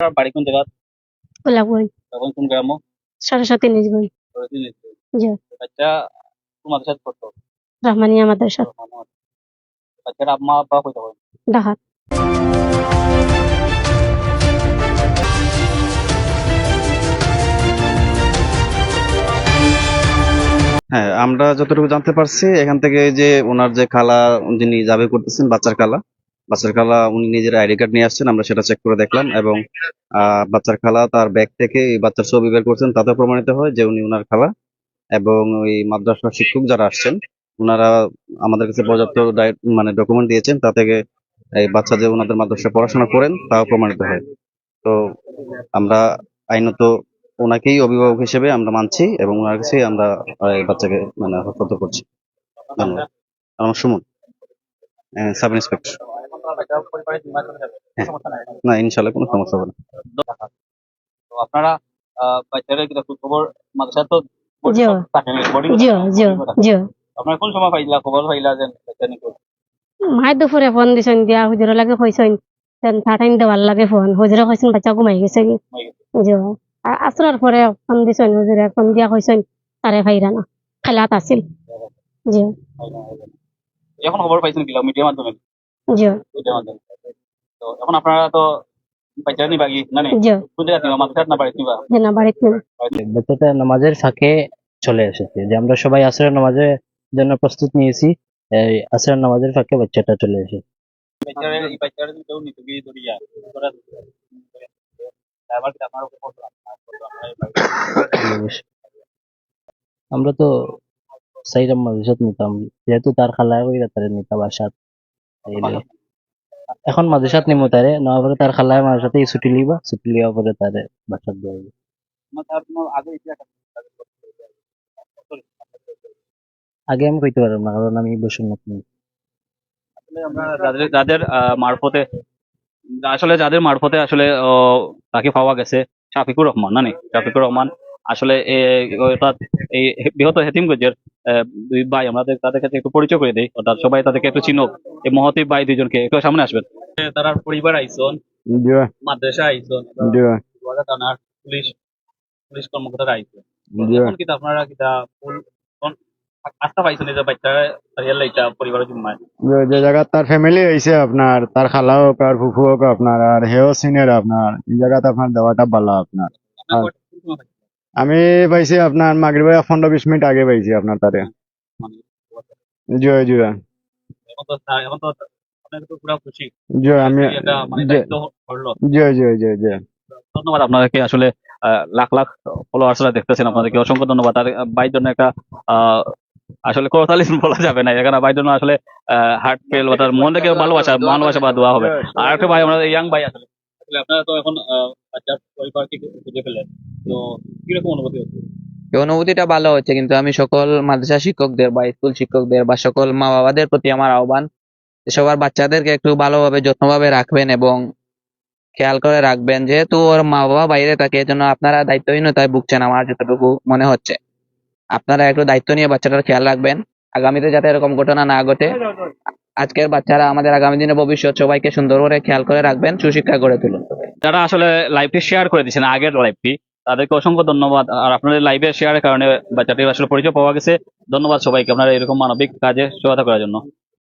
আপনার বাড়ি কোন জায়গা? কোলাবই কোন গ্রাম সরস্বতী নিজবই জি। বাচ্চা তোমাদের সাথে পড়তো রহমানিয়া মাদ্রাসা বাচ্চার আম্মা আব্বা পারেন ডাহাত হ্যাঁ আমরা যতটুকু জানতে পারছি এখান থেকে যে ওনার যে খালা যিনি যাবে করতেছেন বাচ্চার খালা বাচ্চার খালা উনি নিজের আইডি কার্ড নিয়ে আসছেন, আমরা সেটা চেক করে দেখলাম এবং বাচ্চার খালা তার ব্যাগ থেকে এই বাচ্চার ছবি বের করছেন তাতে প্রমাণিত হয় যে উনি ওনার খালা এবং ওই মাদ্রাসার শিক্ষক যারা আসছেন ওনারা আমাদের কাছে পর্যাপ্ত মানে ডকুমেন্ট দিয়েছেন, তা থেকে এই বাচ্চা যে ওনাদের মাদ্রাসায় পড়াশোনা করেন, তাও প্রমাণিত হয়। তো আমরা আইনত ওনাকেই অভিভাবক হিসেবে আমরা মানছি এবং ওনার কাছেই আমরা বাচ্চাকে মানে হস্তান্তর করছি। ধন্যবাদ। আমার সুমন সাব ইন্সপেক্টর হ্যাঁ। সমস্যা নাই। না ইনশাল্লাহ কোনো সমস্যা হবে না। তো আপনারা বাচ্চারা কি খবর? মাদ্রাসা তো জি। বোর্ডিং জিও জিও জিও। আপনারা কোন সময় পাইলা খবর পাইলা যে মাই দুপুরে ফোন দিছেন দিয়া হুজুরের লাগে কইছেন থাটাইন দেওয়ার লাগে ফোন। হুজুরে কইছেন বাচ্চা ঘুমাই গেছে কি? আসরার পরে ফোন দিছেন হুজুরে ফোন দিয়া কইছেন তারে ভাইরা না খেলাত আছিল। জি এখন খবর পাইছেন কিলা মিডিয়ার মাধ্যমে? জি। তো এখন আপনারা তো বাচ্চা নিবা না নি? জি। কোন জায়গা না বাড়ি নিবা। না বাড়িতে বাচ্চাটা নামাজের ফাঁকে চলে এসেছে যে আমরা সবাই আসরের নামাজের জন্য প্রস্তুত নিয়েছি এই আসরের নামাজের ফাঁকে বাচ্চাটা চলে এসেছে। বাচ্চারা এই বাচ্চারা গিয়ে আপনার উপর কত আমরা তো সাইরাম মাদ্রাসাত নিতাম যেহেতু তার খালা কইরা তারে নিতাম বাসাত এখন মাদ্রাসাত নিমু তারে নেওয়ার পরে তার খালায় মাদ্রাসাতে ছুটি লিবা ছুটি লিওয়ার পরে তারে দেওয়া হইবে। আগে আমি কইতে পারলাম না কারণ আমি বসুন নতুন যাদের মারফতে আসলে যাদের মারফতে আসলে তাকে পাওয়া গেছে শাফিকুর রহমান না নি? শাফিকুর রহমান আসলে এ- অর্থাৎ এই বৃহৎ হেতিমগঞ্জের দুই ভাই আমাদের তাদের কাছে একটু পরিচয় করে দিই। অর্থাৎ সবাই তাদেরকে একটু চিনুক এই মহতি ভাই দুইজনকে একটু সামনে আসবেন। তারা পরিবার আইসন। মাদ্রাসা আইসন। থানার পুলিশ পুলিশ কর্মকর্তারা আইসন। এখন কিন্তু আপনারা কিতা ফুল কোন আস্থা পাইছেন যে বাচ্চা রিয়েল লাইটা পরিবারের জিম্মায় যে- যে জায়গাত তার ফ্যামিলি আপনার তার খালা হোক আর ফুফু হোক আপনার আর হেও সিনিয়র আপনার এই জায়গাতে আপনার দেওয়াটা ভালো আপনার। আমি পাইছি আপনার মাগরিবে পনেরো বিশ মিনিট আগে পাইছি আপনার তারে জয় জয়। আমি ধন্যবাদ আপনাদেরকে আসলে লাখ লাখ ফলোয়ার্সরা দেখতেছেন আপনাদেরকে অসংখ্য ধন্যবাদ। আর বাইর জন্য একটা আহ, আসলে করতালি বলা যাবে না। এখানে বাইর জন্য আসলে হার্ট ফেল মন থেকে ভালোবাসা ভালোবাসা বা দোয়া হবে। আর একটা ভাই আমরা ইয়াং ভাই আসলে আসলে আপনারা তো এখন বাচ্চার পরিবারকে খুঁজে ফেলেন তো কীরকম অনুভূতি হচ্ছে? অনুভূতিটা ভালো হচ্ছে, কিন্তু আমি সকল মাদ্রাসা শিক্ষকদের বা স্কুল শিক্ষকদের বা সকল মা বাবাদের প্রতি আমার আহ্বান সবার বাচ্চাদেরকে একটু ভালোভাবে, যত্নভাবে রাখবেন এবং খেয়াল করে রাখবেন যেহেতু ওর মা বাবা বাইরে থাকে, এজন্য আপনারা দায়িত্বহীনতায় ভুগছেন আমার যতটুকু মনে হচ্ছে। আপনারা একটু দায়িত্ব নিয়ে বাচ্চাটার খেয়াল রাখবেন। আগামীতে যাতে এরকম ঘটনা না ঘটে আজকের বাচ্চারা আমাদের আগামী দিনে ভবিষ্যৎ সবাইকে সুন্দর করে খেয়াল করে রাখবেন, সুশিক্ষা গড়ে তুলুন। যারা আসলে লাইভটি শেয়ার করে দিচ্ছেন আগের লাইভটি তাদেরকে অসংখ্য ধন্যবাদ। আর আপনাদের লাইভে শেয়ারের কারণে বাচ্চাটির আসলে পরিচয় পাওয়া গেছে। ধন্যবাদ সবাইকে আপনারা এরকম মানবিক কাজে সহায়তা করার জন্য।